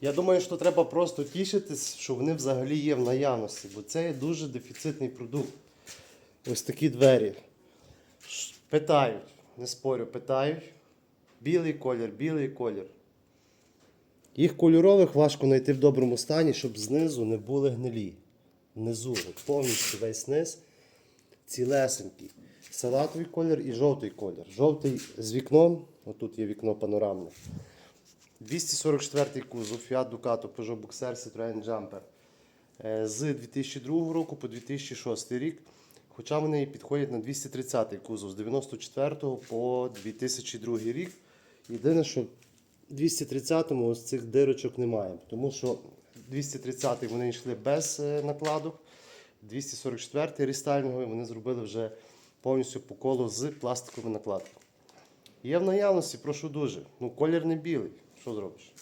Я думаю, що треба просто тішитись, що вони взагалі є в наявності, бо це є дуже дефіцитний продукт. Ось такі двері. Питають, не спорю, питають. Білий колір, білий колір. Їх кольорових важко знайти в доброму стані, щоб знизу не були гнилі. Внизу, повністю весь низ цілесенький. Салатовий колір і жовтий колір. Жовтий з вікном, отут є вікно панорамне. 244 кузов Fiat Ducato Peugeot Boxer Citroën Jumper. Е, З 2002 року по 2006 рік. Хоча вони підходять на 230 кузов з 94 по 2002 рік. Єдине, що в 230-му ось цих дирочок немає. Тому що 230-й вони йшли без е, накладок. 244 рестайлінговий вони зробили вже повністю по колу з пластиковими накладками. Є в наявності, прошу дуже. Ну, колір не білий. Що зробиш?